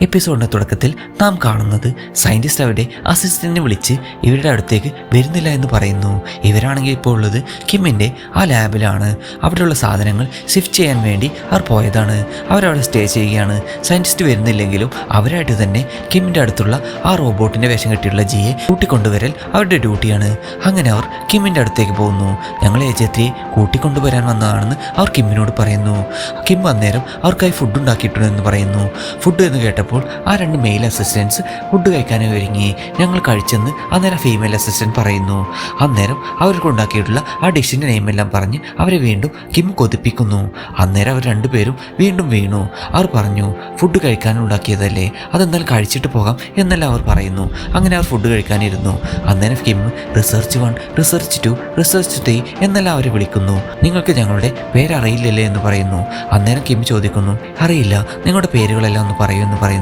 എപ്പിസോഡിന്റെ തുടക്കത്തിൽ നാം കാണുന്നത് സയന്റിസ്റ്റ് അവരുടെ അസിസ്റ്റന്റിനെ വിളിച്ച് ഇവരുടെ അടുത്തേക്ക് വരുന്നില്ല എന്ന് പറയുന്നു. ഇവരാണെങ്കിൽ ഇപ്പോൾ ഉള്ളത് കിമ്മിന്റെ ആ ലാബിലാണ്. അവിടെയുള്ള സാധനങ്ങൾ ഷിഫ്റ്റ് ചെയ്യാൻ വേണ്ടി അവർ പോയതാണ്. അവരവിടെ സ്റ്റേ ചെയ്യുകയാണ്. സയന്റിസ്റ്റ് വരുന്നില്ലെങ്കിലും അവരായിട്ട് തന്നെ കിമ്മിന്റെ അടുത്തുള്ള ആ റോബോട്ടിന്റെ വേഷം കെട്ടിയുള്ള ജിയെ കൂട്ടിക്കൊണ്ടുവരൽ അവരുടെ ഡ്യൂട്ടിയാണ് അങ്ങനെ അവർ കിമ്മിന്റെ അടുത്തേക്ക് പോകുന്നു. ഞങ്ങൾ ഏജത്തിയെ കൂട്ടിക്കൊണ്ടുവരാൻ വന്നതാണെന്ന് അവർ കിമ്മിനോട് പറയുന്നു. കിം അന്നേരം അവർക്കായി ഫുഡ് ഉണ്ടാക്കിയിട്ടുണ്ടെന്ന് പറയുന്നു. ഫുഡ് എന്ന് കേട്ടപ്പോൾ ആ രണ്ട് മെയിൽ അസിസ്റ്റൻസ് ഫുഡ് കഴിക്കാനായി ഒരുങ്ങി. ഞങ്ങൾ കഴിച്ചെന്ന് അന്നേരം ഫീമെയിൽ അസിസ്റ്റന്റ് പറയുന്നു. അന്നേരം അവർക്ക് ഉണ്ടാക്കിയിട്ടുള്ള ആ ഡിഷിന്റെ നെയിമെല്ലാം പറഞ്ഞ് അവരെ വീണ്ടും കിം കൊതിപ്പിക്കുന്നു. അന്നേരം അവർ രണ്ടുപേരും വീണ്ടും വീണു. അവർ പറഞ്ഞു ഫുഡ് കഴിക്കാൻ ഉണ്ടാക്കിയതല്ലേ? അതെന്നാൽ കഴിച്ചിട്ട് പോകാം എന്നെല്ലാം അവർ പറയുന്നു. അങ്ങനെ അവർ ഫുഡ് കഴിക്കാനിരുന്നു. അന്നേരം Kim research one research two research three എന്നെല്ലാം അവരെ വിളിക്കുന്നു. നിങ്ങൾക്ക് ഞങ്ങളുടെ പേരറിയില്ലല്ലേ എന്ന് പറയുന്നു. അന്നേരം കിം ചോദിക്കുന്നു അറിയില്ല നിങ്ങളുടെ പേരുകളെല്ലാം ഒന്ന് പറയൂ എന്ന് പറയുന്നു.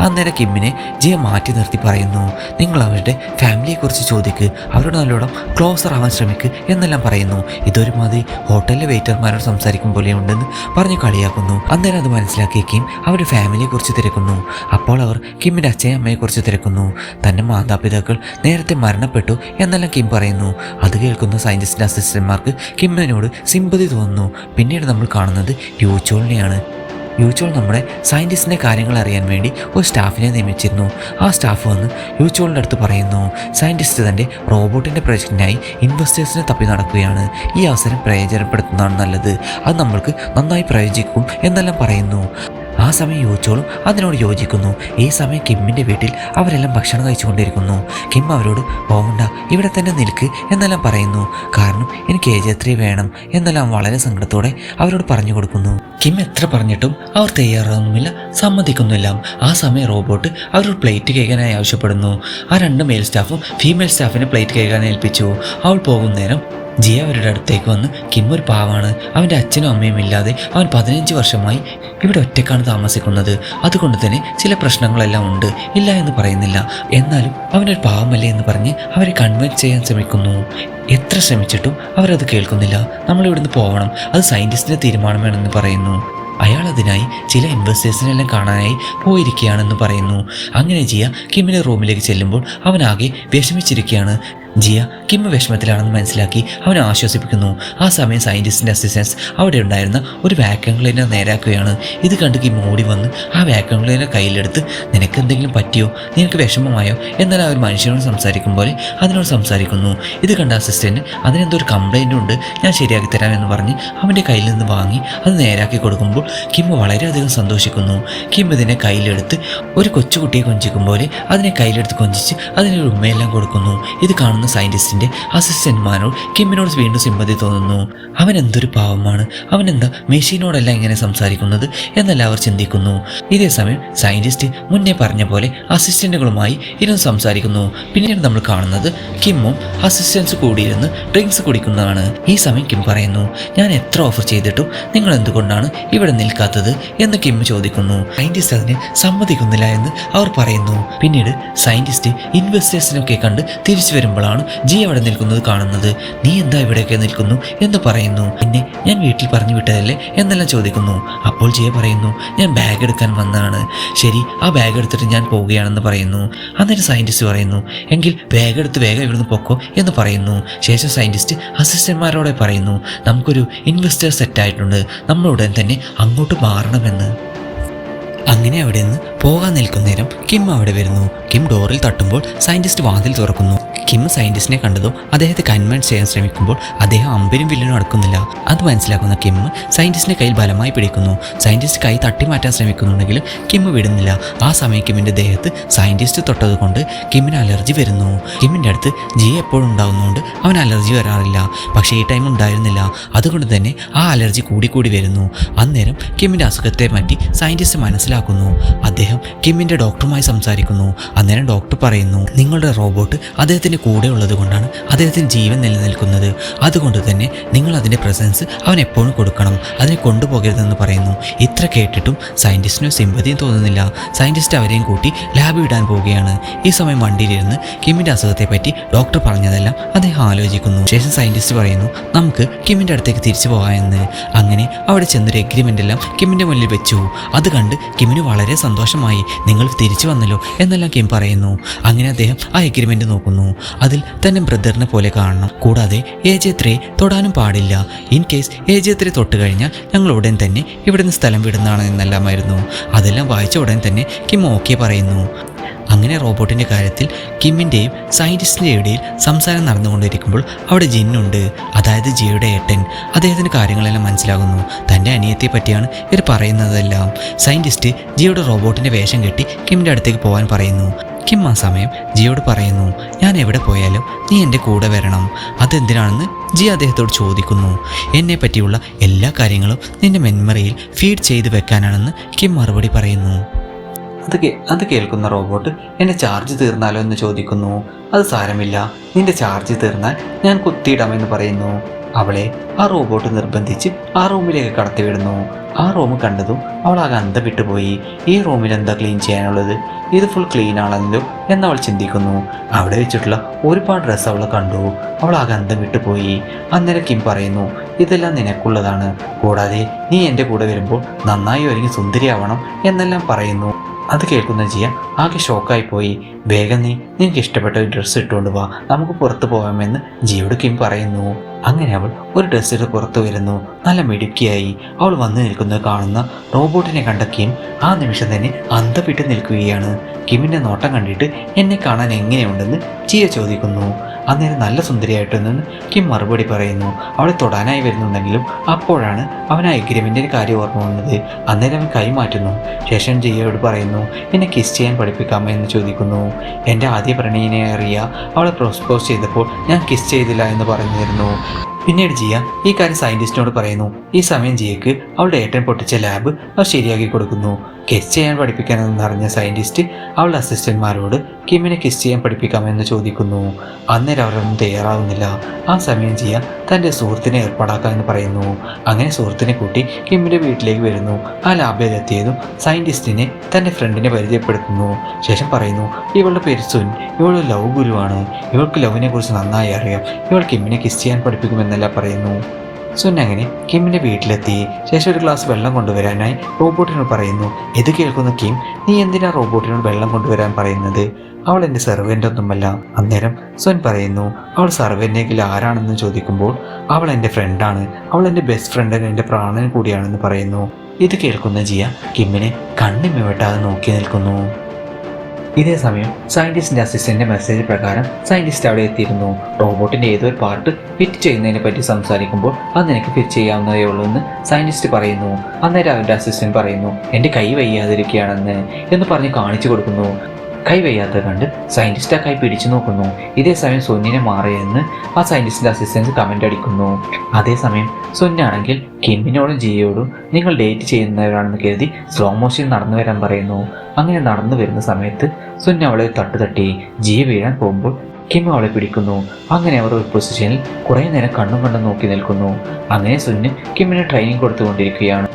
അന്നേരം കിമ്മിനെ ജയ മാറ്റി നിർത്തി പറയുന്നു. നിങ്ങൾ അവരുടെ ഫാമിലിയെക്കുറിച്ച് ചോദിക്ക്. അവരോട് നല്ലോണം ക്ലോസർ ആവാൻ ശ്രമിക്ക് എന്നെല്ലാം പറയുന്നു. ഇതൊരുമാതിരി ഹോട്ടലിലെ വെയിറ്റർമാരോട് സംസാരിക്കും പോലെ ഉണ്ടെന്ന് പറഞ്ഞ് കളിയാക്കുന്നു. അന്നേരം അത് മനസ്സിലാക്കിയ കിം അവരുടെ ഫാമിലിയെക്കുറിച്ച് തിരക്കുന്നു. അപ്പോൾ അവർ കിമ്മിന്റെ അച്ഛയും അമ്മയെക്കുറിച്ച് തിരക്കുന്നു. തന്റെ മാതാപിതാക്കൾ നേരത്തെ മരണപ്പെട്ടു എന്നെല്ലാം കിം പറയുന്നു. അത് കേൾക്കുന്ന സയന്റിസ്റ്റിന്റെ അസിസ്റ്റന്റ്മാർക്ക് കിമ്മിനോട് സിമ്പതി തോന്നുന്നു. പിന്നീട് നമ്മൾ കാണുന്നത് യൂച്ചോളിനെയാണ് യൂച്ചോൾ നമ്മുടെ സയന്റിസ്റ്റിന്റെ കാര്യങ്ങൾ അറിയാൻ വേണ്ടി ഒരു സ്റ്റാഫിനെ നിയമിച്ചിരുന്നു. ആ സ്റ്റാഫ് വന്ന് യൂച്ചോളിന്റെ അടുത്ത് പറയുന്നു സയന്റിസ്റ്റ് തന്റെ റോബോട്ടിന്റെ പ്രൊജക്റ്റിനായി ഇൻവെസ്റ്റേഴ്സിനെ തപ്പി നടക്കുകയാണ്. ഈ അവസരം പ്രയോജനപ്പെടുത്തുന്നതാണ് നല്ലത്. അത് നമ്മൾക്ക് നന്നായി പ്രയോജിക്കും എന്നെല്ലാം പറയുന്നു. ആ സമയം യോജിച്ചോളും അതിനോട് യോജിക്കുന്നു. ഈ സമയം കിമ്മിന്റെ വീട്ടിൽ അവരെല്ലാം ഭക്ഷണം കഴിച്ചുകൊണ്ടിരിക്കുന്നു. കിം അവരോട് പോകണ്ട ഇവിടെ തന്നെ നിൽക്ക് എന്നെല്ലാം പറയുന്നു. കാരണം എനിക്ക് ഏജത്രി വേണം എന്നെല്ലാം വളരെ സങ്കടത്തോടെ അവരോട് പറഞ്ഞു കൊടുക്കുന്നു. കിം എത്ര പറഞ്ഞിട്ടും അവർ തയ്യാറാകുന്നുമില്ല സമ്മതിക്കുന്നില്ല. ആ സമയം റോബോട്ട് അവരോട് പ്ലേറ്റ് കേൾക്കാനായി ആവശ്യപ്പെടുന്നു. ആ രണ്ട് മെയിൽ സ്റ്റാഫും ഫീമെയിൽ സ്റ്റാഫിനെ പ്ലേറ്റ് കേൾക്കാൻ ഏൽപ്പിച്ചു. അവൾ പോകുന്നേരം നേരം ജിയ അവരുടെ അടുത്തേക്ക് വന്ന് കിം ഒരു പാവാണ്. അവന്റെ അച്ഛനും അമ്മയും ഇല്ലാതെ അവൻ പതിനഞ്ച് വർഷമായി ഇവിടെ ഒറ്റക്കാണ് താമസിക്കുന്നത്. അതുകൊണ്ട് തന്നെ ചില പ്രശ്നങ്ങളെല്ലാം ഉണ്ട്. ഇല്ല എന്ന് പറയുന്നില്ല. എന്നാലും അവനൊരു പാവമല്ലേ എന്ന് പറഞ്ഞ് അവരെ കൺവിൻസ് ചെയ്യാൻ ശ്രമിക്കുന്നു. എത്ര ശ്രമിച്ചിട്ടും അവരത് കേൾക്കുന്നില്ല. നമ്മൾ ഇവിടുന്ന് പോകണം അത് സയന്റിസ്റ്റിന്റെ തീരുമാനമാണെന്ന് പറയുന്നു. അയാൾ അതിനായി ചില ഇൻവെസ്റ്റേഴ്സിനെല്ലാം കാണാനായി പോയിരിക്കുകയാണെന്ന് പറയുന്നു. അങ്ങനെ ജിയ കിമ്മിന്റെ റൂമിലേക്ക് ചെല്ലുമ്പോൾ അവനാകെ വിഷമിച്ചിരിക്കുകയാണ്. ജിയ കിം വിഷമത്തിലാണെന്ന് മനസ്സിലാക്കി അവനെ ആശ്വസിപ്പിക്കുന്നു. ആ സമയം സയന്റിസ്റ്റിന്റെ അസിസ്റ്റൻസ് അവിടെ ഉണ്ടായിരുന്ന ഒരു വാക്വം ക്ലീനർ നേരാക്കുകയാണ്. ഇത് കണ്ട് കിം ഓടി വന്ന് ആ വാക്വം ക്ലീനർ കയ്യിലെടുത്ത് നിനക്ക് എന്തെങ്കിലും പറ്റിയോ? നിനക്ക് വിഷമമായോ? എന്നാൽ ആ ഒരു മനുഷ്യനോട് സംസാരിക്കും പോലെ അതിനോട് സംസാരിക്കുന്നു. ഇത് കണ്ട അസിസ്റ്റന്റ് അതിനെന്തോ ഒരു കംപ്ലൈന്റ് ഉണ്ട്. ഞാൻ ശരിയാക്കി തരാം എന്ന് പറഞ്ഞ് അവന്റെ കയ്യിൽ നിന്ന് വാങ്ങി അത് നേരാക്കി കൊടുക്കുമ്പോൾ കിം വളരെയധികം സന്തോഷിക്കുന്നു. കിം ഇതിനെ കയ്യിലെടുത്ത് ഒരു കൊച്ചുകുട്ടിയെ കൊഞ്ചിക്കും പോലെ അതിനെ കയ്യിലെടുത്ത് കൊഞ്ചിച്ച് അതിനൊരു ഉമ്മയെല്ലാം കൊടുക്കുന്നു. ഇത് കാണുന്ന സയന്റിസ്റ്റിന്റെ അസിസ്റ്റന്റ്മാരോട് കിമ്മിനോട് വീണ്ടും സിമ്പതി തോന്നുന്നു. അവൻ എന്തൊരു പാവമാണ്. അവൻ എന്താ മെഷീനോടല്ല ഇങ്ങനെ സംസാരിക്കുന്നത് എന്നല്ല അവർ ചിന്തിക്കുന്നു. ഇതേ സമയം സയന്റിസ്റ്റ് മുന്നേ പറഞ്ഞ പോലെ അസിസ്റ്റന്റുകളുമായി ഇരുന്ന് സംസാരിക്കുന്നു. പിന്നീട് നമ്മൾ കാണുന്നത് കിമ്മും അസിസ്റ്റൻസ് കൂടിയിരുന്ന് ഡ്രിങ്ക്സ് കുടിക്കുന്നതാണ്. ഈ സമയം കിം പറയുന്നു ഞാൻ എത്ര ഓഫർ ചെയ്തിട്ടും നിങ്ങൾ എന്തുകൊണ്ടാണ് ഇവിടെ നിൽക്കാത്തത്? എന്ന് കിം ചോദിക്കുന്നു. സയന്റിസ്റ്റ് അതിന് സമ്മതിക്കുന്നില്ല എന്ന് അവർ പറയുന്നു. പിന്നീട് സയന്റിസ്റ്റ് ഇൻവെസ്റ്റേഴ്സിനൊക്കെ കണ്ട് തിരിച്ചു വരുമ്പോഴാണ് ജി അവിടെ നിൽക്കുന്നത് കാണുന്നത്. നീ എന്താ ഇവിടെയൊക്കെ നിൽക്കുന്നു എന്ന് പറയുന്നു. പിന്നെ ഞാൻ വീട്ടിൽ പറഞ്ഞു വിട്ടതല്ലേ എന്നെല്ലാം ചോദിക്കുന്നു. അപ്പോൾ ജിയ പറയുന്നു ഞാൻ ബാഗ് എടുക്കാൻ വന്നതാണ്. ശരി ആ ബാഗ് എടുത്തിട്ട് ഞാൻ പോവുകയാണെന്ന് പറയുന്നു. അന്നേരം സയന്റിസ്റ്റ് പറയുന്നു എങ്കിൽ ബാഗ് എടുത്ത് വേഗം ഇവിടുന്ന് പൊക്കോ എന്ന് പറയുന്നു. ശേഷം സയന്റിസ്റ്റ് അസിസ്റ്റന്റ്മാരോടെ പറയുന്നു നമുക്കൊരു ഇൻവെസ്റ്റർ സെറ്റായിട്ടുണ്ട് നമ്മൾ ഉടൻ തന്നെ അങ്ങോട്ട് മാറണമെന്ന്. അങ്ങനെ അവിടെ നിന്ന് പോകാൻ നിൽക്കുന്നേരം കിം അവിടെ വരുന്നു. കിം ഡോറിൽ തട്ടുമ്പോൾ സയന്റിസ്റ്റ് വാതിൽ തുറക്കുന്നു. കിം സയന്റിസ്റ്റിനെ കണ്ടതും അദ്ദേഹത്തെ കൺവിൻസ് ചെയ്യാൻ ശ്രമിക്കുമ്പോൾ അദ്ദേഹം അമ്പരും വില്ലനും അടക്കുന്നില്ല. അത് മനസ്സിലാക്കുന്ന കിം സയന്റിസ്റ്റിനെ കയ്യിൽ ബലമായി പിടിക്കുന്നു. സയന്റിസ്റ്റ് കൈ തട്ടി മാറ്റാൻ ശ്രമിക്കുന്നുണ്ടെങ്കിലും കിം വിടുന്നില്ല. ആ സമയം കിമ്മിന്റെ ദേഹത്ത് സയന്റിസ്റ്റ് തൊട്ടത് കൊണ്ട് കിമ്മിന് അലർജി വരുന്നു. കിമ്മിന്റെ അടുത്ത് ജി എപ്പോഴും ഉണ്ടാകുന്നതുകൊണ്ട് അവൻ അലർജി വരാറില്ല. പക്ഷേ ഈ ടൈം ഉണ്ടായിരുന്നില്ല. അതുകൊണ്ട് തന്നെ ആ അലർജി കൂടിക്കൂടി വരുന്നു. അന്നേരം കിമ്മിന്റെ അസുഖത്തെ പറ്റി സയന്റിസ്റ്റ് മനസ്സിലാക്കുന്നു. അദ്ദേഹം കിമ്മിന്റെ ഡോക്ടറുമായി സംസാരിക്കുന്നു. അന്നേരം ഡോക്ടർ പറയുന്നു നിങ്ങളുടെ റോബോട്ട് അദ്ദേഹത്തിന്റെ കൂടെ ഉള്ളത് കൊണ്ടാണ് അദ്ദേഹത്തിന് ജീവൻ നിലനിൽക്കുന്നത്. അതുകൊണ്ട് തന്നെ നിങ്ങൾ അതിന്റെ പ്രസൻസ് അവൻ എപ്പോഴും കൊടുക്കണം. അതിനെ കൊണ്ടുപോകരുതെന്ന് പറയുന്നു. ഇത്ര കേട്ടിട്ടും സയന്റിസ്റ്റിനോ സിമ്പതിയും തോന്നുന്നില്ല. സയന്റിസ്റ്റ് അവരെയും കൂട്ടി ലാബ് വിടാൻ പോവുകയാണ്. ഈ സമയം വണ്ടിയിലിരുന്ന് കിമ്മിന്റെ അസുഖത്തെ പറ്റി ഡോക്ടർ പറഞ്ഞതെല്ലാം അദ്ദേഹം ആലോചിക്കുന്നു. ശേഷം സയന്റിസ്റ്റ് പറയുന്നു നമുക്ക് കിമ്മിന്റെ അടുത്തേക്ക് തിരിച്ചു പോകാമെന്ന്. അങ്ങനെ അവിടെ ചെന്നൊരു എഗ്രിമെന്റ് എല്ലാം കിമ്മിന്റെ മുന്നിൽ വെച്ചു. അത് കണ്ട് കിമ്മിന് വളരെ സന്തോഷമായി. നിങ്ങൾ തിരിച്ചു വന്നല്ലോ എന്നെല്ലാം കിം പറയുന്നു. അങ്ങനെ അദ്ദേഹം ആ എഗ്രിമെന്റ് നോക്കുന്നു. അതിൽ തന്നെ ബ്രദറിനെ പോലെ കാണണം. കൂടാതെ എ ജെ ത്രീ തൊടാനും പാടില്ല. In case a J three തൊട്ട് കഴിഞ്ഞാൽ ഞങ്ങൾ ഉടൻ തന്നെ ഇവിടുന്ന് സ്ഥലം വിടുന്നതാണ് എന്നെല്ലാമായിരുന്നു. അതെല്ലാം വായിച്ച ഉടൻ തന്നെ കിം ഓക്കെ പറയുന്നു. അങ്ങനെ റോബോട്ടിന്റെ കാര്യത്തിൽ കിമ്മിന്റെയും സയന്റിസ്റ്റിന്റെ ഇടയിൽ സംസാരം നടന്നുകൊണ്ടിരിക്കുമ്പോൾ അവിടെ ജിന്നുണ്ട് അതായത് ജിയുടെ ഏട്ടൻ. അദ്ദേഹത്തിന് കാര്യങ്ങളെല്ലാം മനസ്സിലാകുന്നു. തന്റെ അനിയത്തെ പറ്റിയാണ് ഇവർ പറയുന്നതെല്ലാം. സയന്റിസ്റ്റ് ജിയുടെ റോബോട്ടിന്റെ വേഷം കെട്ടി കിമ്മിന്റെ അടുത്തേക്ക് പോകാൻ പറയുന്നു. കിം ആ സമയം ജിയോട് പറയുന്നു ഞാൻ എവിടെ പോയാലും നീ എന്റെ കൂടെ വരണം. അതെന്തിനാണെന്ന് ജി അദ്ദേഹത്തോട് ചോദിക്കുന്നു. എന്നെ പറ്റിയുള്ള എല്ലാ കാര്യങ്ങളും നിന്റെ മെമ്മറിയിൽ ഫീഡ് ചെയ്ത് വെക്കാനാണെന്ന് കിം മറുപടി പറയുന്നു. അത് അത് കേൾക്കുന്ന റോബോട്ട് എന്റെ ചാർജ് തീർന്നാലോ? എന്ന് ചോദിക്കുന്നു. അത് സാരമില്ല. നിന്റെ ചാർജ് തീർന്നാൽ ഞാൻ കുത്തിയിടാമെന്ന് പറയുന്നു. അവളെ ആ റോബോട്ട് നിർബന്ധിച്ച് ആ റൂമിലേക്ക് കടത്തിവിടുന്നു. ആ റൂം കണ്ടതും അവൾ ആ അന്തം വിട്ടുപോയി ഈ റൂമിൽ എന്താ ക്ലീൻ ചെയ്യാനുള്ളത്? ഇത് ഫുൾ ക്ലീൻ ആണല്ലോ എന്ന് അവൾ ചിന്തിക്കുന്നു. അവിടെ വെച്ചിട്ടുള്ള ഒരുപാട് ഡ്രസ്സ് അവൾ കണ്ടു. അവൾ ആ അന്തം വിട്ടുപോയി അന്നേരം കിം പറയുന്നു ഇതെല്ലാം നിനക്കുള്ളതാണ്. കൂടാതെ നീ എന്റെ കൂടെ വരുമ്പോൾ നന്നായി ഒരുങ്ങി സുന്ദരിയാവണം എന്നെല്ലാം പറയുന്നു. അത് കേൾക്കുന്ന ജിയ ആകെ ഷോക്കായി പോയി വേഗം നീ നിനക്ക് ഇഷ്ടപ്പെട്ട ഒരു ഡ്രസ്സ് ഇട്ടുകൊണ്ട് വാ. നമുക്ക് പുറത്തു പോകാമെന്ന് ജിയോട് കിം പറയുന്നു. അങ്ങനെ അവൾ ഒരു ഡ്രസ്സ് ഇട്ട് പുറത്തു വരുന്നു. നല്ല മിടുക്കിയായി. അവൾ വന്നു നിൽക്കുന്നത് കാണുന്ന റോബോട്ടിനെ കണ്ട കിം ആ നിമിഷം തന്നെ അന്തപ്പെട്ട് നിൽക്കുകയാണ്. കിമിന്റെ നോട്ടം കണ്ടിട്ട് എന്നെ കാണാൻ എങ്ങനെയുണ്ടെന്ന് ജിയ ചോദിക്കുന്നു. അന്നേരം നല്ല സുന്ദരിയായിട്ടുണ്ടെന്ന് കിം മറുപടി പറയുന്നു. അവളെ തൊടാനായി വരുന്നുണ്ടെങ്കിലും അപ്പോഴാണ് അവൻ ആ എഗ്രിമെന്റിന്റെ കാര്യം ഓർമ്മ വന്നത്. അന്നേരം അവൻ കൈമാറ്റുന്നു ശേഷം ജിയയോട് പറയുന്നു എന്നെ കിസ് ചെയ്യാൻ പഠിപ്പിക്കാമോ എന്ന് ചോദിക്കുന്നു. എന്റെ ആദ്യ പ്രണയിനെ അറിയ അവളെ പ്രോസ്പോസ് ചെയ്തപ്പോൾ ഞാൻ കിസ് ചെയ്തില്ല എന്ന് പറഞ്ഞിരുന്നു. പിന്നീട് ജിയ ഈ കാര്യം സയന്റിസ്റ്റിനോട് പറയുന്നു. ഈ സമയം ജിയക്ക് അവളുടെ ഏറ്റവും പൊട്ടിച്ച ലാബ് അവർ ശരിയാക്കി കൊടുക്കുന്നു. കിസ് ചെയ്യാൻ പഠിപ്പിക്കാനെന്ന് അറിഞ്ഞ സയന്റിസ്റ്റ് അവളുടെ അസിസ്റ്റന്റ്മാരോട് കിമ്മിനെ കിസ് ചെയ്യാൻ പഠിപ്പിക്കാമെന്ന് ചോദിക്കുന്നു. അന്നേരം അവരൊന്നും തയ്യാറാകുന്നില്ല ആ സമയം ജിയ തന്റെ സുഹൃത്തിനെ ഏർപ്പാടാക്കാമെന്ന് പറയുന്നു. അങ്ങനെ സുഹൃത്തിനെ കൂട്ടി കിമ്മിന്റെ വീട്ടിലേക്ക് വരുന്നു. ആ ലാബിലെത്തിയതും സയന്റിസ്റ്റിനെ തന്റെ ഫ്രണ്ടിനെ പരിചയപ്പെടുത്തുന്നു. ശേഷം പറയുന്നു ഇവളുടെ പേര് സുൻ. ഇവൾ ലവ് ഗുരുവാണ്. ഇവൾക്ക് ലവിനെ കുറിച്ച് നന്നായി അറിയാം. ഇവൾ കിമ്മിനെ കിസ് ചെയ്യാൻ പഠിപ്പിക്കുമെന്നല്ല പറയുന്നു. സുൻ അങ്ങനെ കിമ്മിന്റെ വീട്ടിലെത്തി. ശേഷം ഒരു ഗ്ലാസ് വെള്ളം കൊണ്ടുവരാനായി റോബോട്ടിനോട് പറയുന്നു ഇത് കേൾക്കുന്ന കിം നീ എന്തിനാ റോബോട്ടിനോട് വെള്ളം കൊണ്ടുവരാൻ പറയുന്നത്? അവൾ എന്റെ സെർവന്റ് ഒന്നുമല്ല. അന്നേരം സുൻ പറയുന്നു അവൾ സെർവന്റെങ്കിൽ ആരാണെന്ന് ചോദിക്കുമ്പോൾ അവൾ എന്റെ ഫ്രണ്ടാണ് അവൾ എന്റെ ബെസ്റ്റ് ഫ്രണ്ട് എന്റെ പ്രാണൻ കൂടിയാണെന്ന് പറയുന്നു. ഇത് കേൾക്കുന്ന ജിയ കിമ്മിനെ കണ്ണിമിവട്ടാതെ നോക്കി നിൽക്കുന്നു. ഇതേ സമയം സയന്റിസ്റ്റിന്റെ അസിസ്റ്റന്റ് മെസ്സേജ് പ്രകാരം സയന്റിസ്റ്റ് അവിടെ എത്തിയിരുന്നു. റോബോട്ടിന്റെ ഏതൊരു പാർട്ട് ഫിറ്റ് ചെയ്യുന്നതിനെ പറ്റി സംസാരിക്കുമ്പോൾ അത് നിനക്ക് ഫിറ്റ് ചെയ്യാവുന്നതേ ഉള്ളൂ എന്ന് സയന്റിസ്റ്റ് പറയുന്നു. അന്നേരം അവന്റെ അസിസ്റ്റന്റ് പറയുന്നു എന്റെ കൈ വയ്യാതിരിക്കുകയാണെന്ന് എന്ന് പറഞ്ഞ് കാണിച്ചു കൊടുക്കുന്നു. കൈ വയ്യാത്ത കണ്ട് സയന്റിസ്റ്റ് ആ കൈ പിടിച്ചു നോക്കുന്നു. ഇതേ സമയം സൊന്നിനെ മാറിയെന്ന് ആ സയന്റിസ്റ്റിന്റെ അസിസ്റ്റൻസ് കമന്റ് അടിക്കുന്നു. അതേസമയം സൊന്നാണെങ്കിൽ കിമ്മിനോടും ജിയോടും നിങ്ങൾ ഡേറ്റ് ചെയ്യുന്നവരാണെന്ന് കരുതി സ്ലോ മോഷൻ നടന്നു വരാൻ പറയുന്നു. അങ്ങനെ നടന്നു വരുന്ന സമയത്ത് സുന്ന അവളെ തട്ട് തട്ടി. ജിയ വീഴാൻ പോകുമ്പോൾ കിം അവളെ പിടിക്കുന്നു. അങ്ങനെ അവർ ഒരു പൊസിഷനിൽ കുറേ നേരം കണ്ണും കണ്ടും നോക്കി നിൽക്കുന്നു. അങ്ങനെ സുന്ന് കിമ്മിന് ട്രെയിനിങ് കൊടുത്തുകൊണ്ടിരിക്കുകയാണ്.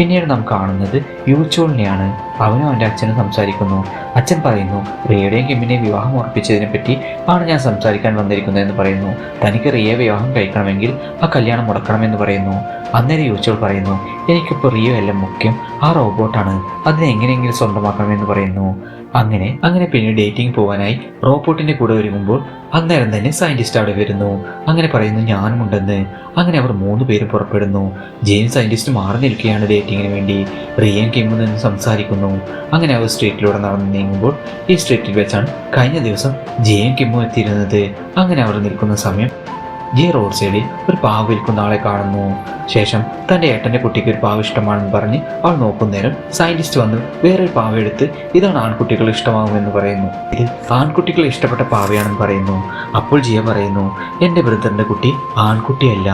പിന്നീട് നാം കാണുന്നത് യൂച്ചോളിനെയാണ്. അവനും അവന്റെ അച്ഛനും സംസാരിക്കുന്നു. അച്ഛൻ പറയുന്നു റിയയുടെയും കിമ്മിനെ വിവാഹം ഉറപ്പിച്ചതിനെ പറ്റി ആണ് ഞാൻ സംസാരിക്കാൻ വന്നിരിക്കുന്നത് എന്ന് പറയുന്നു. തനിക്ക് റിയ വിവാഹം കഴിക്കണമെങ്കിൽ ആ കല്യാണം മുടക്കണമെന്ന് പറയുന്നു. അന്നേരം യൂച്ചോൾ പറയുന്നു എനിക്കിപ്പോൾ റിയോ എല്ലാം മുഖ്യം ആ റോബോട്ടാണ്. അതിനെ എങ്ങനെയെങ്കിലും സ്വന്തമാക്കണമെന്ന് പറയുന്നു. അങ്ങനെ അങ്ങനെ പിന്നെ ഡേറ്റിംഗ് പോകാനായി റോബോട്ടിന്റെ കൂടെ ഒരുങ്ങുമ്പോൾ അന്നേരം തന്നെ സയന്റിസ്റ്റ് അവിടെ വരുന്നു. അങ്ങനെ പറയുന്നു ഞാനും ഉണ്ടെന്ന് അങ്ങനെ അവർ മൂന്ന് പേരും പുറപ്പെടുന്നു. ജെയിൻ സയന്റിസ്റ്റ് മാറി നിൽക്കുകയാണ് ഡേറ്റിങ്ങിന് വേണ്ടി. റിയൻ കിമ്മിൽ നിന്ന് സംസാരിക്കുന്നു. അങ്ങനെ അവർ സ്ട്രീറ്റിലൂടെ നടന്ന് നീങ്ങുമ്പോൾ ഈ സ്ട്രീറ്റിൽ വെച്ചാണ് കഴിഞ്ഞ ദിവസം ജെയിൻ കിമ്മും എത്തിയിരുന്നത്. അങ്ങനെ അവർ നിൽക്കുന്ന സമയം ജി റോഡ് സൈഡിൽ ഒരു പാവ് വിൽക്കുന്ന ആളെ കാണുന്നു. ശേഷം തന്റെ ഏട്ടന്റെ കുട്ടിക്ക് ഒരു പാവ് ഇഷ്ടമാണെന്ന് പറഞ്ഞ് അവൾ നോക്കുന്നേരം സയന്റിസ്റ്റ് വന്ന് വേറൊരു പാവ എടുത്ത് ഇതാണ് ആൺകുട്ടികൾ ഇഷ്ടമാകുമെന്ന് പറയുന്നു. ഇത് ആൺകുട്ടികൾ ഇഷ്ടപ്പെട്ട പാവയാണെന്ന് പറയുന്നു. അപ്പോൾ ജിയ പറയുന്നു എന്റെ ബ്രദറിന്റെ കുട്ടി ആൺകുട്ടിയല്ല.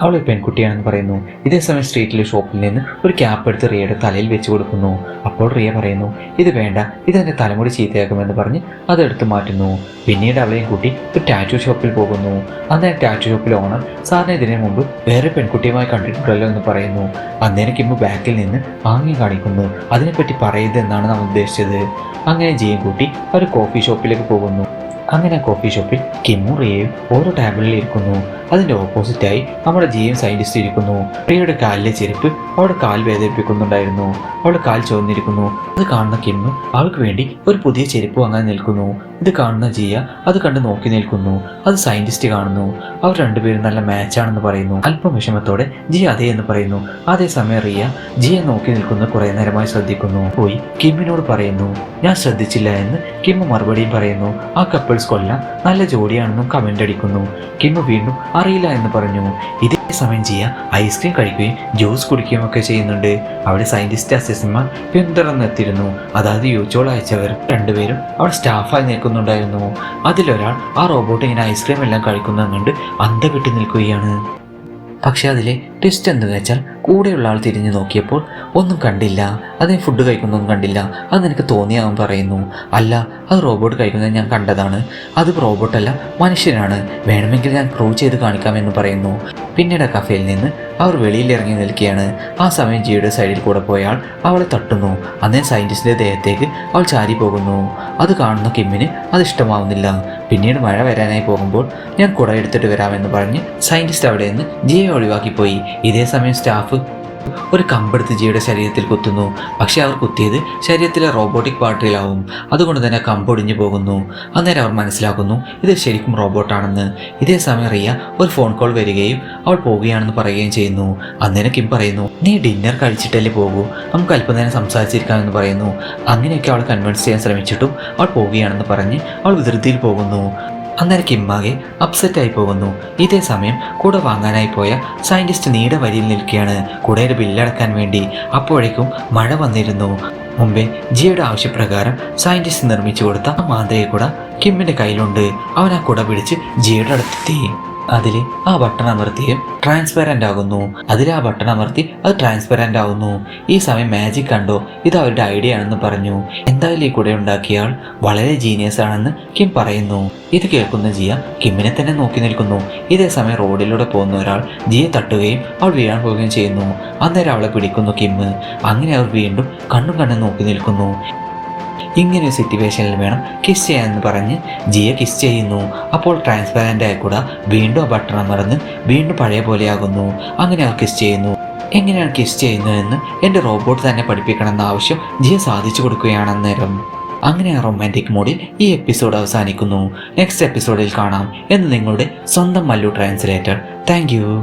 അവൾ ഒരു പെൺകുട്ടിയാണെന്ന് പറയുന്നു. ഇതേ ഇതേസമയം സ്ട്രീറ്റിലെ ഷോപ്പിൽ നിന്ന് ഒരു ക്യാപ്പ് എടുത്ത് റിയയുടെ തലയിൽ വെച്ച് കൊടുക്കുന്നു. അപ്പോൾ റിയ പറയുന്നു ഇത് വേണ്ട ഇത് എന്റെ തലമുടി ചീത്തയാക്കുമെന്ന് പറഞ്ഞ് അതെടുത്ത് മാറ്റുന്നു. പിന്നീട് അവളെയും കൂട്ടി ഒരു ടാറ്റു ഷോപ്പിൽ പോകുന്നു. അന്നേരം ടാറ്റു ഷോപ്പിൽ ഓണർ സാറിന് ഇതിനു മുമ്പ് വേറെ പെൺകുട്ടിയുമായി കണ്ടിട്ടുണ്ടല്ലോ എന്ന് പറയുന്നു. അന്നേരം കിമ്പ് ബാക്കിൽ നിന്ന് വാങ്ങി കാണിക്കുന്നു. അതിനെപ്പറ്റി പറയരുത് എന്നാണ് നാം ഉദ്ദേശിച്ചത്. അങ്ങനെ ജയും കൂട്ടി ഒരു കോഫി ഷോപ്പിലേക്ക് പോകുന്നു. അങ്ങനെ കോഫി ഷോപ്പിൽ കിമ്മും റിയയും ഓരോ ടേബിളിൽ ഇരിക്കുന്നു. അതിന്റെ ഓപ്പോസിറ്റായി നമ്മുടെ ജിയും സയന്റിസ്റ്റ് ഇരിക്കുന്നു. പ്രിയയുടെ കാലിലെ ചെരുപ്പ് അവളുടെ കാൽ വേദനിപ്പിക്കുന്നുണ്ടായിരുന്നു. അവളുടെ കാൽ ചുവന്നിരിക്കുന്നു. അത് കാണുന്ന കിമ്മ് അവൾക്ക് വേണ്ടി ഒരു പുതിയ ചെരുപ്പ് വാങ്ങാൻ നിൽക്കുന്നു. ഇത് കാണുന്ന ജിയ അത് കണ്ട് നോക്കി നിൽക്കുന്നു. അത് സയന്റിസ്റ്റ് കാണുന്നു. അവർ രണ്ടുപേരും നല്ല മാച്ചാണെന്ന് പറയുന്നു. അല്പം വിഷമത്തോടെ ജി അതെ എന്ന് പറയുന്നു. അതേസമയം റിയ ജിയെ നോക്കി നിൽക്കുന്ന കുറെ നേരമായി ശ്രദ്ധിക്കുന്നു. പോയി കിമ്മിനോട് പറയുന്നു ഞാൻ ശ്രദ്ധിച്ചില്ല എന്ന് കിമ്മ് മറുപടിയും പറയുന്നു. ആ കപ്പിൾസ് കൊല്ലാം നല്ല ജോഡിയാണെന്നും കമന്റ് അടിക്കുന്നു. കിമ്മ് വീണ്ടും അറിയില്ല എന്ന് പറഞ്ഞു. ഇതേ സമയം ജിയ ഐസ്ക്രീം കഴിക്കുകയും ജ്യൂസ് കുടിക്കുകയും ഒക്കെ ചെയ്യുന്നുണ്ട്. അവിടെ സയന്റിസ്റ്റ് അസിസ്റ്റന്മാർ പിന്തുടർന്നെത്തിയിരുന്നു. അതായത് യൂച്ചോൾ അയച്ചവർ രണ്ടുപേരും അവിടെ സ്റ്റാഫായി നിൽക്കുന്നുണ്ടായിരുന്നു. അതിലൊരാൾ ആ റോബോട്ട് ഇങ്ങനെ ഐസ്ക്രീം എല്ലാം കഴിക്കുന്നത് കണ്ട് അന്ത നിൽക്കുകയാണ്. പക്ഷെ അതിലെ ട്വിസ്റ്റ് എന്തെന്ന് വെച്ചാൽ കൂടെയുള്ള ആൾ തിരിഞ്ഞു നോക്കിയപ്പോൾ ഒന്നും കണ്ടില്ല. അതിന് ഫുഡ് കഴിക്കുന്നൊന്നും കണ്ടില്ല. അത് നിനക്ക് തോന്നിയ? അവൻ പറയുന്നു. അല്ല അത് റോബോട്ട് കഴിക്കുന്നത് ഞാൻ കണ്ടതാണ്. അത് റോബോട്ടല്ല മനുഷ്യനാണ്. വേണമെങ്കിൽ ഞാൻ പ്രൂവ് ചെയ്ത് കാണിക്കാമെന്ന് പറയുന്നു. പിന്നീട് കഫേയിൽ നിന്ന് അവർ വെളിയിൽ ഇറങ്ങി നിൽക്കുകയാണ്. ആ സമയം ജിയുടെ സൈഡിൽ കൂടെ പോയാൽ അവളെ തട്ടുന്നു. അന്നേ സയന്റിസ്റ്റിന്റെ ദേഹത്തേക്ക് അവൾ ചാരി പോകുന്നു അത് കാണുന്ന കിമ്മിന് അത് ഇഷ്ടമാവുന്നില്ല. പിന്നീട് മഴ വരാനായി പോകുമ്പോൾ ഞാൻ കുട എടുത്തിട്ട് വരാമെന്ന് പറഞ്ഞ് സയന്റിസ്റ്റ് അവിടെ നിന്ന് ജിയെ ഒഴിവാക്കിപ്പോയി. ഇതേ സമയം സ്റ്റാഫ് ഒരു കമ്പെടുത്ത് ജിയുടെ ശരീരത്തിൽ കുത്തുന്നു. പക്ഷെ അവർ കുത്തിയത് ശരീരത്തിലെ റോബോട്ടിക് പാർട്ടിയിലാവും അതുകൊണ്ട് തന്നെ കമ്പൊടിഞ്ഞു പോകുന്നു. അന്നേരം അവർ മനസ്സിലാക്കുന്നു ഇത് ശരിക്കും റോബോട്ടാണെന്ന്. ഇതേ സമയം റിയ ഒരു ഫോൺ കോൾ വരികയും അവൾ പോവുകയാണെന്ന് പറയുകയും ചെയ്യുന്നു. അന്നേരം കിം പറയുന്നു നീ ഡിന്നർ കഴിച്ചിട്ടല്ലേ പോകൂ? നമുക്ക് അല്പനേരം സംസാരിച്ചിരിക്കാമെന്ന് പറയുന്നു. അങ്ങനെയൊക്കെ അവൾ കൺവിൻസ് ചെയ്യാൻ ശ്രമിച്ചിട്ടും അവൾ പോവുകയാണെന്ന് പറഞ്ഞ് അവൾ വിധൃതിയിൽ പോകുന്നു. അന്നേരം കിമ്മാകെ അപ്സെറ്റ് ആയി പോകുന്നു. ഇതേ സമയം കൂടെ വാങ്ങാനായി പോയ സയന്റിസ്റ്റ് നീണ്ട വരിയിൽ നിൽക്കുകയാണ്. കൂടെ ബില്ലടക്കാൻ വേണ്ടി. അപ്പോഴേക്കും മഴ വന്നിരുന്നു. മുമ്പേ ജിയുടെ ആവശ്യപ്രകാരം സയന്റിസ്റ്റ് നിർമ്മിച്ചു കൊടുത്ത മാന്ത്രിക കുട കിമ്മിന്റെ കയ്യിലുണ്ട്. അവൻ ആ കുട പിടിച്ച് ജിയുടെ അടുത്തെത്തി. അതിൽ ആ ബട്ടൺ അമർത്തിയും ട്രാൻസ്പെറന്റ് ആകുന്നു. അതിൽ ആ ബട്ടൺ അമർത്തി അത് ട്രാൻസ്പെറന്റ് ആകുന്നു. ഈ സമയം മാജിക് കണ്ടോ? ഇത് അവരുടെ ഐഡിയ ആണെന്ന് പറഞ്ഞു. എന്തായാലും ഈ കുട ഉണ്ടാക്കിയ ആൾ വളരെ ജീനിയസ് ആണെന്ന് കിം പറയുന്നു. ഇത് കേൾക്കുന്ന ജിയ കിമ്മിനെ തന്നെ നോക്കി നിൽക്കുന്നു. ഇതേ സമയം റോഡിലൂടെ പോകുന്ന ഒരാൾ ജിയെ തട്ടുകയും അവൾ വീഴാൻ പോവുകയും ചെയ്യുന്നു. അന്നേരം അവളെ പിടിക്കുന്നു കിമ്മ് അങ്ങനെ അവർ വീണ്ടും കണ്ണും കണ്ണും നോക്കി നിൽക്കുന്നു. ഇങ്ങനെ സിറ്റുവേഷനിൽ വേണം കിസ് ചെയ്യാമെന്ന് പറഞ്ഞ് ജിയെ കിസ് ചെയ്യുന്നു. അപ്പോൾ ട്രാൻസ്പെറന്റ് ആയി കൂടെ വീണ്ടും ബട്ടൺ അമർന്ന് വീണ്ടും പഴയ പോലെയാകുന്നു. അങ്ങനെ അവർ കിസ് ചെയ്യുന്നു. എങ്ങനെയാണ് കിസ് ചെയ്യുന്നതെന്ന് എന്റെ റോബോട്ട് തന്നെ പഠിപ്പിക്കണമെന്ന ആവശ്യം ജിയെ സാധിച്ചു കൊടുക്കുകയാണ് കൊടുക്കുകയാണെന്നേരം അങ്ങനെ ആ റൊമാന്റിക് മോഡിൽ ഈ എപ്പിസോഡ് അവസാനിക്കുന്നു. നെക്സ്റ്റ് എപ്പിസോഡിൽ കാണാം. എന്ന് നിങ്ങളുടെ സ്വന്തം മല്ലു ട്രാൻസ്ലേറ്റർ താങ്ക്